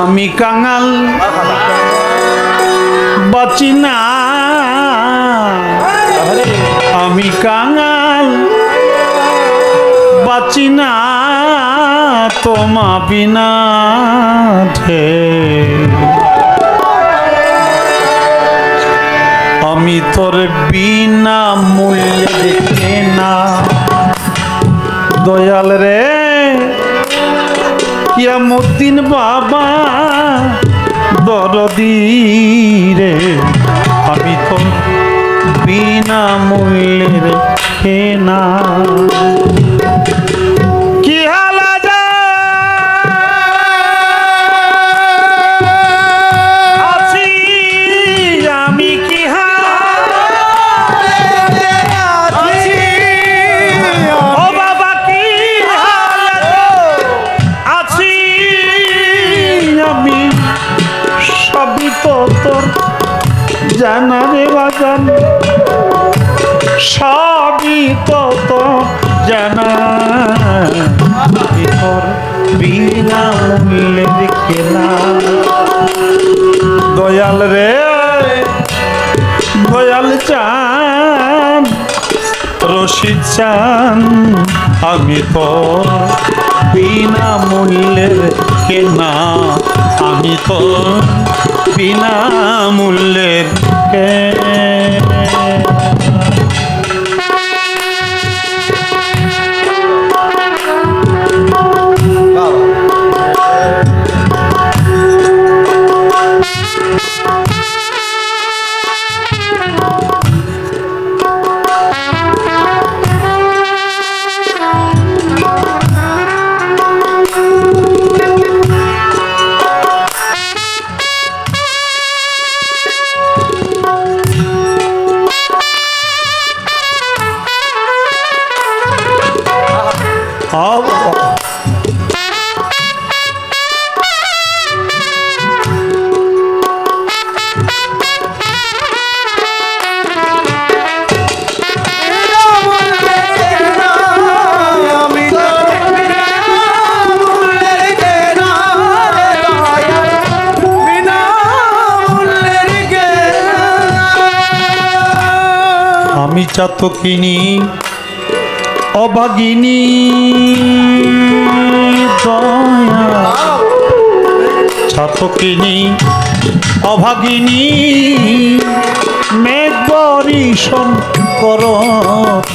আমি কাঙাল বাঁচি না। আমি কাঙাল বাঁচি না, তোমা বিনা আমি তোর বিনা মূল্যে দেখে না দয়াল রে। ইয়ামুদ্দিন বাবা দরদি আমি তো বিনা মূল্যের কেনা মূল্যের কেনা দয়াল রে, দয়াল চান, রশিদ চান, আমি তো বিনা মূল্যের কেনা, আমি তো বিনা মূল্যের কেনা। আমি চাতকিনী অভাগিনী ছাতকিনী অভাগিনী মেঘ বরিশন কর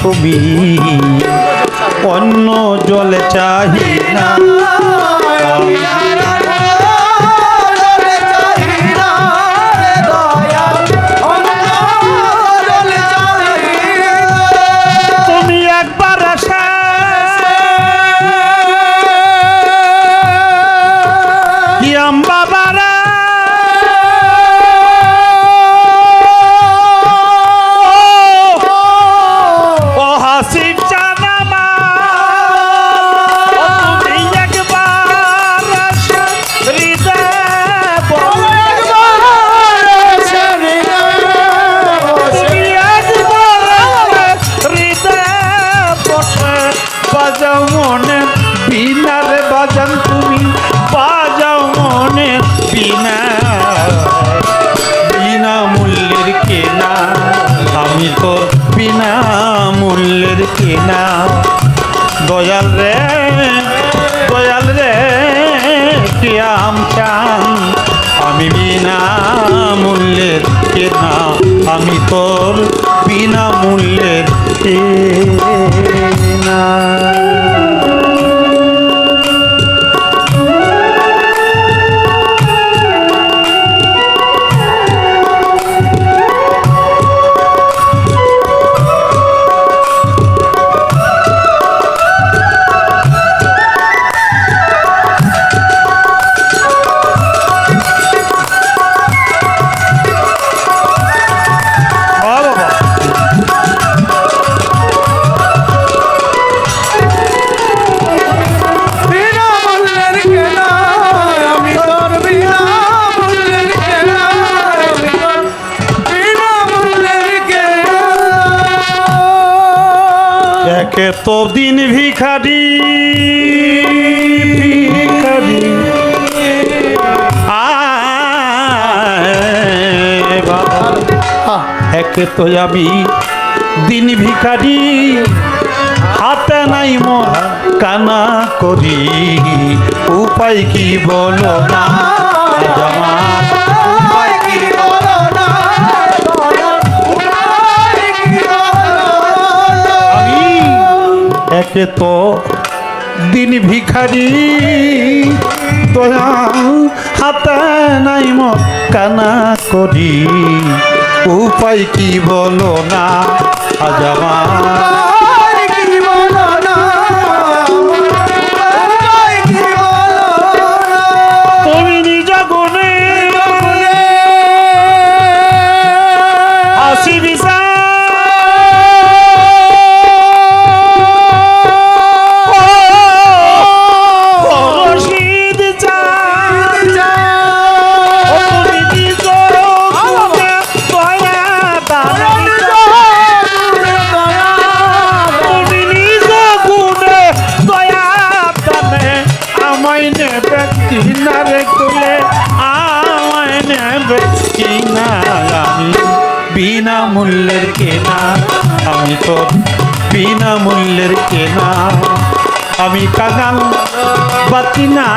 তুমি। অন্য জলে চাহি মনে বিনা বিনা মূল্যের কেনা, আমি তো বিনা মূল্যের কেনা। দয়াল রে দয়াল রে কিয়াম চান? আমি বিনা মূল্যের কেনা, আমি তোর বিনা মূল্যের কেনা। এতদিন ভিখারি ভিখারি। একে তো আমি দিন ভিখারি, হাতে নাই মোর কানা করি। উপায় কি বলো না? একে তো দিন ভিখারি। দয়া হাতে নাই মত কানা করি। উপায় কি বলো না, আজ আমার নেবে আমি বিনা মূল্যের কেনা। আমি তো বিনা মূল্যের কেনা। আমি কাঙাল বাঁচি না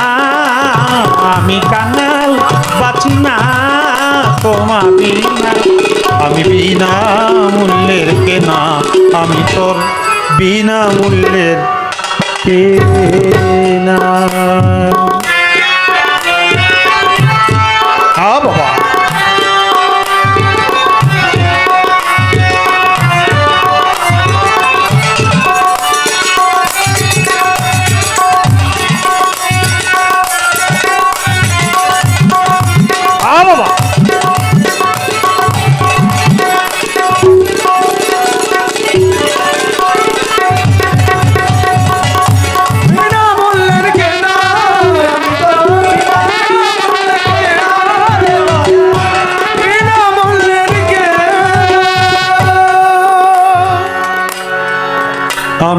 আমি কাঙাল বাঁচি না তোমা বিনা। আমি বিনা মূল্যের কেনা। আমি তোর বিনা মূল্যের কেনা।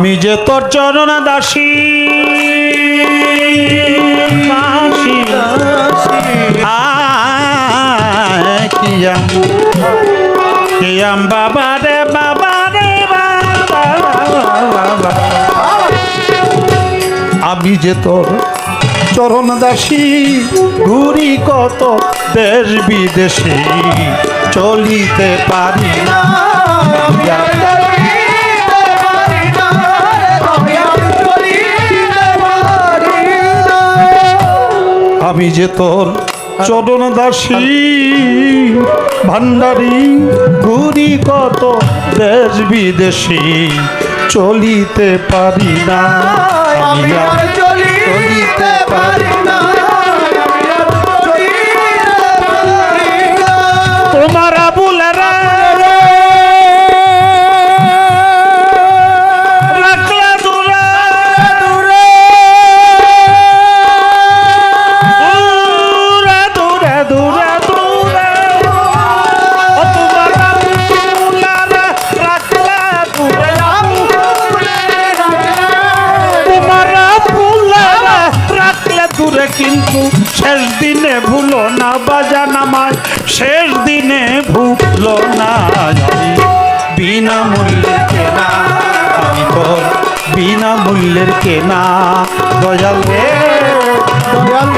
আমি যে তোর চরণ দাসী কিয়াম বাবা রে বাবা রে বাবা। আমি যে তোর চরণ দাসী, ঘুরি কত দেশ বিদেশে, চলিতে পারি না আমি যে তোর চরণ দাসী ভান্ডারি ঘুরি কত দেশ বিদেশি চলিতে পারি না। চলিতে পারি না। তোমার আবুলেরা কিন্তু শেষ দিনে ভুলো না বাজান আমার শেষ দিনে ভুলো না আমি বিনা মূল্যের কেনা আমি তোর বিনা মূল্যের কেনা দয়াল দয়াল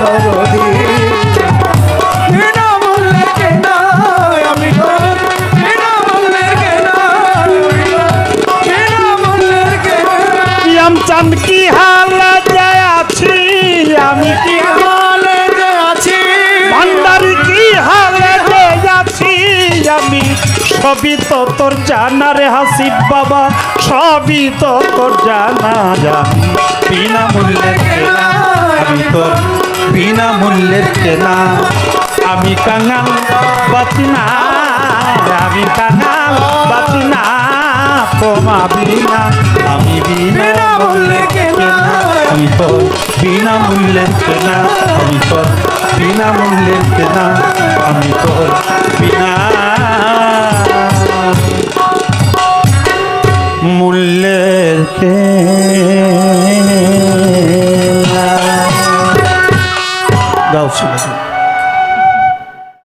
দরদি। চান কি হালাতে সবই তো তোর জানা রে হাসিব বাবা, সবই তো তোর জানা জানি বিনা মূল্যের কেনা, আমি তোর বিনা মূল্যের কেনা। আমি কাঙাল, বাঁচি না আমি কাঙাল, বাঁচি না তোমা বিনা। আমি বিনা মূল্যের কেনা, আমি তো বিনা মূল্যের কেনা। আমি তো বিনা মূল্যের কেনা, আমি তো বিনা